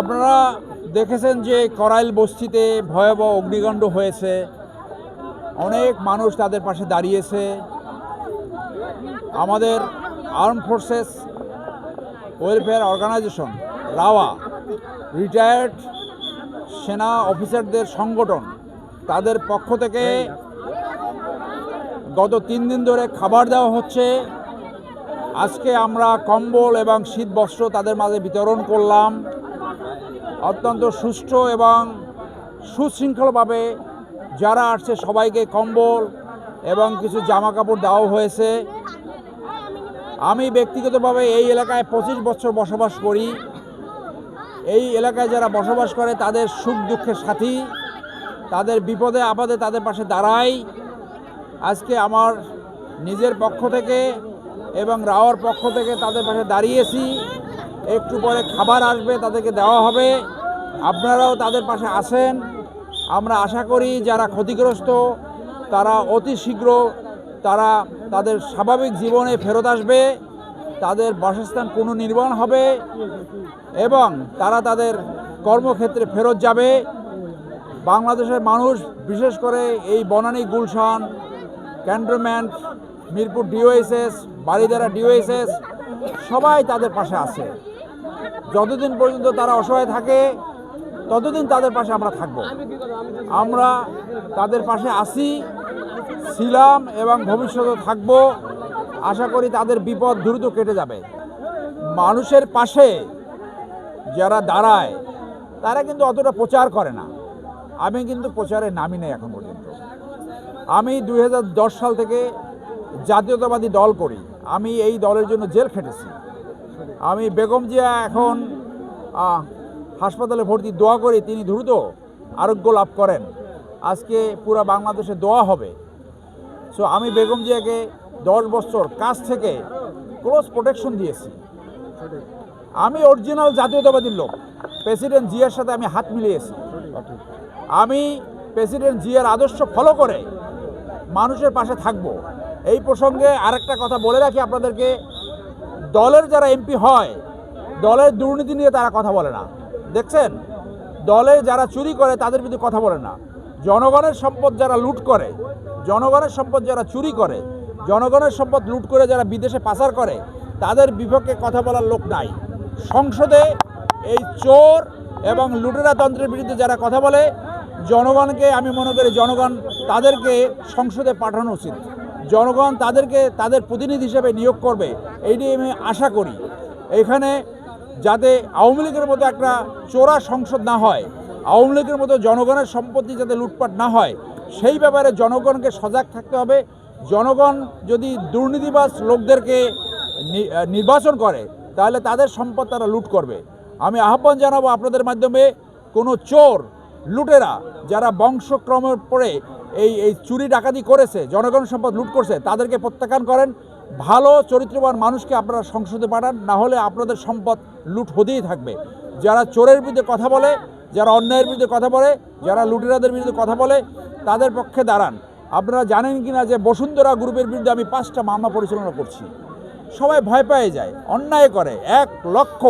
আপনারা দেখেছেন যে করাইল বস্তিতে ভয়াবহ অগ্নিকাণ্ড হয়েছে। অনেক মানুষ তাদের পাশে দাঁড়িয়েছে। আমাদের আর্ম ফোর্সেস ওয়েলফেয়ার অর্গানাইজেশন, রাওয়া, রিটায়ার্ড সেনা অফিসারদের সংগঠন, তাদের পক্ষ থেকে গত তিন দিন ধরে খাবার দেওয়া হচ্ছে। আজকে আমরা কম্বল এবং শীত বস্ত্র তাদের মাঝে বিতরণ করলাম। অত্যন্ত সুষ্ঠু এবং সুশৃঙ্খলভাবে যারা আসছে সবাইকে কম্বল এবং কিছু জামা কাপড় দেওয়া হয়েছে। আমি ব্যক্তিগতভাবে এই এলাকায় পঁচিশ বছর বসবাস করি। এই এলাকায় যারা বসবাস করে তাদের সুখ দুঃখের সাথী, তাদের বিপদে আপদে তাদের পাশে দাঁড়াই। আজকে আমার নিজের পক্ষ থেকে এবং রাওয়ার পক্ষ থেকে তাদের পাশে দাঁড়িয়েছি। একটু পরে খাবার আসবে, তাদেরকে দেওয়া হবে। আপনারাও তাদের পাশে আসেন। আমরা আশা করি যারা ক্ষতিগ্রস্ত, তারা অতি শীঘ্র তারা তাদের স্বাভাবিক জীবনে ফেরত আসবে। তাদের বাসস্থান পুনর্নির্মাণ হবে এবং তারা তাদের কর্মক্ষেত্রে ফেরত যাবে। বাংলাদেশের মানুষ, বিশেষ করে এই বনানী গুলশান, ক্যান্টনমেন্ট, মিরপুর ডিওএসএস বাড়িদারা ডিওএসএস, সবাই তাদের পাশে আছে। যতদিন পর্যন্ত তারা অসহায় থাকে, ততদিন তাদের পাশে আমরা থাকব। আমরা তাদের পাশে আসি ছিলাম এবং ভবিষ্যতে থাকব। আশা করি তাদের বিপদ দ্রুত কেটে যাবে। মানুষের পাশে যারা দাঁড়ায়, তারা কিন্তু অতটা প্রচার করে না। আমি কিন্তু প্রচারে নামি নেই এখন পর্যন্ত। আমি দু হাজার দশ সাল থেকে জাতীয়তাবাদী দল করি। আমি এই দলের জন্য জেল খেটেছি। আমি বেগম জিয়া এখন হাসপাতালে ভর্তি, দোয়া করি তিনি দ্রুত আরোগ্য লাভ করেন। আজকে পুরা বাংলাদেশে দোয়া হবে। সো আমি বেগম জিয়াকে দশ বছর কাছ থেকে ক্লোজ প্রোটেকশন দিয়েছি। আমি অরিজিনাল জাতীয়তাবাদীর লোক। প্রেসিডেন্ট জিয়ার সাথে আমি হাত মিলিয়েছি। আমি প্রেসিডেন্ট জিয়ার আদর্শ ফলো করে মানুষের পাশে থাকব। এই প্রসঙ্গে আরেকটা কথা বলে রাখি আপনাদেরকে। দলের যারা এমপি হয়, দলের দুর্নীতি নিয়ে তারা কথা বলে না। দেখছেন? দলে যারা চুরি করে তাদের বিরুদ্ধে কথা বলে না। জনগণের সম্পদ যারা লুট করে, জনগণের সম্পদ যারা চুরি করে, জনগণের সম্পদ লুট করে যারা বিদেশে পাচার করে, তাদের বিপক্ষে কথা বলার লোক নাই। সংসদে এই চোর এবং লুটেরা তন্ত্রের বিরুদ্ধে যারা কথা বলে, জনগণকে আমি মনে করি জনগণ তাদেরকে সংসদে পাঠানো উচিত। জনগণ তাদেরকে, তাদের প্রতিনিধি হিসেবে নিয়োগ করবে এইটি আমি আশা করি। এখানে যাতে আওয়ামী লীগের মতো একটা চোরা সংসদ না হয়, আওয়ামী লীগের মতো জনগণের সম্পত্তি যাতে লুটপাট না হয়, সেই ব্যাপারে জনগণকে সজাগ থাকতে হবে। জনগণ যদি দুর্নীতিবাজ লোকদেরকে নির্বাচন করে, তাহলে তাদের সম্পদ তারা লুট করবে। আমি আহ্বান জানাব আপনাদের মাধ্যমে, কোনো চোর, লুটেরা যারা বংশক্রমের পরে এই এই চুরি ডাকাতি করেছে, জনগণ সম্পদ লুট করছে, তাদেরকে প্রত্যাখ্যান করেন। ভালো, চরিত্রবান মানুষকে আপনারা সংসদে পাঠান, না হলে আপনাদের সম্পদ লুট হতেই থাকবে। যারা চোরের বিরুদ্ধে কথা বলে, যারা অন্যায়ের বিরুদ্ধে কথা বলে, যারা লুটেরাদের বিরুদ্ধে কথা বলে, তাদের পক্ষে দাঁড়ান। আপনারা জানেন কি না যে বসুন্ধরা গ্রুপের বিরুদ্ধে আমি পাঁচটা মামলা পরিচালনা করছি। সবাই ভয় পেয়ে যায়, অন্যায় করে, এক লক্ষ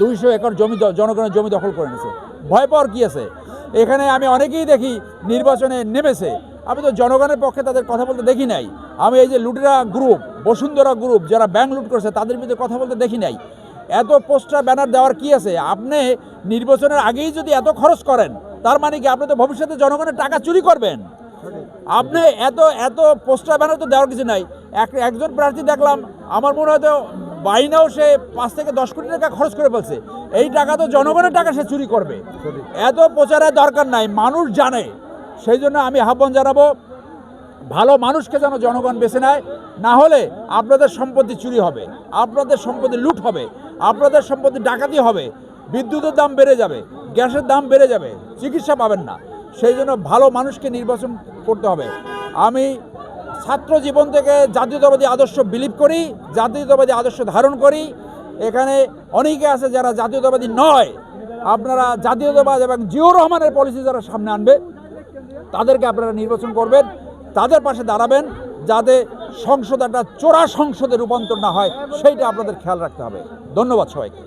দুইশো একর জমি জনগণের জমি দখল করে নিয়েছে ভয় পাওয়ার কী আছে? এখানে আমি অনেকেই দেখি নির্বাচনে নেমেছে। আমি তো জনগণের পক্ষে তাদের কথা বলতে দেখি নাই। আমি এই যে লুটেরা গ্রুপ বসুন্ধরা গ্রুপ যারা ব্যাংক লুট করেছে, তাদের বিরুদ্ধে কথা বলতে দেখি নাই। এত পোস্টার, ব্যানার দেওয়ার কি আছে? আপনি নির্বাচনের আগেই যদি এত খরচ করেন, তার মানে কি আপনি তো ভবিষ্যতে জনগণের টাকা চুরি করবেন? আপনি এত এত পোস্টার, ব্যানার তো দেওয়ার কিছু নাই। এক, একজন প্রার্থী দেখলাম, আমার মনে হয় তো বাইনাও সে পাঁচ থেকে দশ কোটি টাকা খরচ করে ফেলছে। এই টাকা তো জনগণের টাকা সে চুরি করবে। এত প্রচারের দরকার নাই, মানুষ জানে। সেই জন্য আমি আহ্বান জানাব, ভালো মানুষকে যেন জনগণ বেছে নেয়, না হলে আপনাদের সম্পত্তি চুরি হবে, আপনাদের সম্পত্তি লুট হবে, আপনাদের সম্পত্তি ডাকাতি হবে, বিদ্যুতের দাম বেড়ে যাবে, গ্যাসের দাম বেড়ে যাবে, চিকিৎসা পাবেন না। সেই জন্য ভালো মানুষকে নির্বাচন করতে হবে। আমি ছাত্র জীবন থেকে জাতীয়তাবাদী আদর্শ বিলিভ করি, জাতীয়তাবাদী আদর্শ ধারণ করি। এখানে অনেকে আছে যারা জাতীয়তাবাদী নয়। আপনারা জাতীয়তাবাদ এবং জিও রহমানের পলিসি যারা সামনে আনবে, তাদেরকে আপনারা নির্বাচন করবেন, তাদের পাশে দাঁড়াবেন, যাতে সংসদ একটা চোরা সংসদে রূপান্তর না হয়, সেইটা আপনাদের খেয়াল রাখতে হবে। ধন্যবাদ সবাইকে।